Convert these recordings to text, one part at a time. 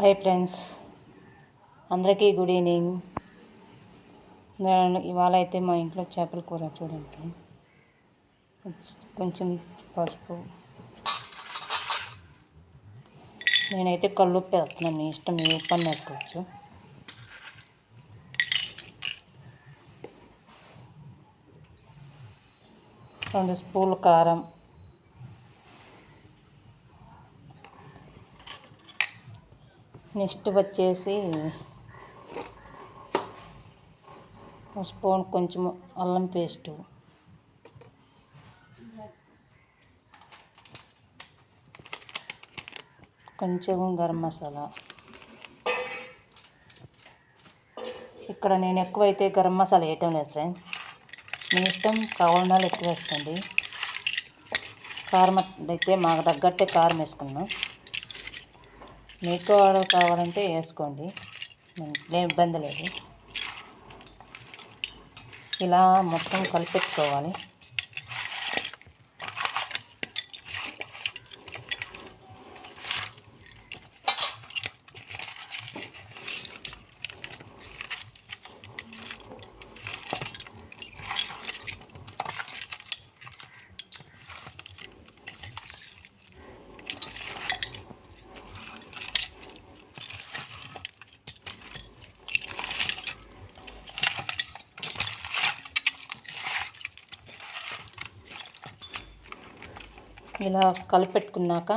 Hi friends. అందరికీ good evening. ఇవాళ అయితే మా ఇంట్లో చేపల కూర చూడండి. కొంచెం పసుపు. నేనైతే కల్లుప్పు వేస్తున్నాను. మీ ఇష్టం మీ ఉప్పు వేసుకోవచ్చు రెండు స్పూన్లు కారం. నెక్స్ట్ వచ్చేసి స్పూన్ కొంచెం అల్లం పేస్టు. కొంచెం గరం మసాలా. ఇక్కడ నేను ఎక్కువైతే గరం మసాలా వేయటం లేదు ఫ్రెండ్స్. మీ ఇష్టం కావాలన్నా ఎక్కువ వేసుకోండి. కారం అయితే మాకు తగ్గట్టే కారం వేసుకున్నాం మీకు కావాలంటే వేసుకోండి. ఏం ఇబ్బంది లేదు. ఇలా మొత్తం కలిపెట్టుకోవాలి. ఇలా కలిపెట్టుకున్నాక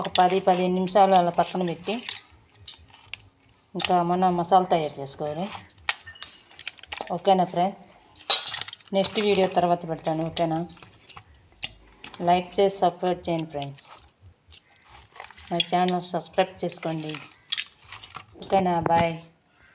ఒక పది పదిహేను నిమిషాలు అలా పక్కన పెట్టి ఇంకా మన మసాలా తయారు చేసుకోవాలి. ఓకేనా ఫ్రెండ్స్? నెక్స్ట్ వీడియో తర్వాత పెడతాను ఓకేనా? లైక్ చేసి సపోర్ట్ చేయండి ఫ్రెండ్స్. మా ఛానల్ సబ్స్క్రైబ్ చేసుకోండి. ఓకేనా? బాయ్.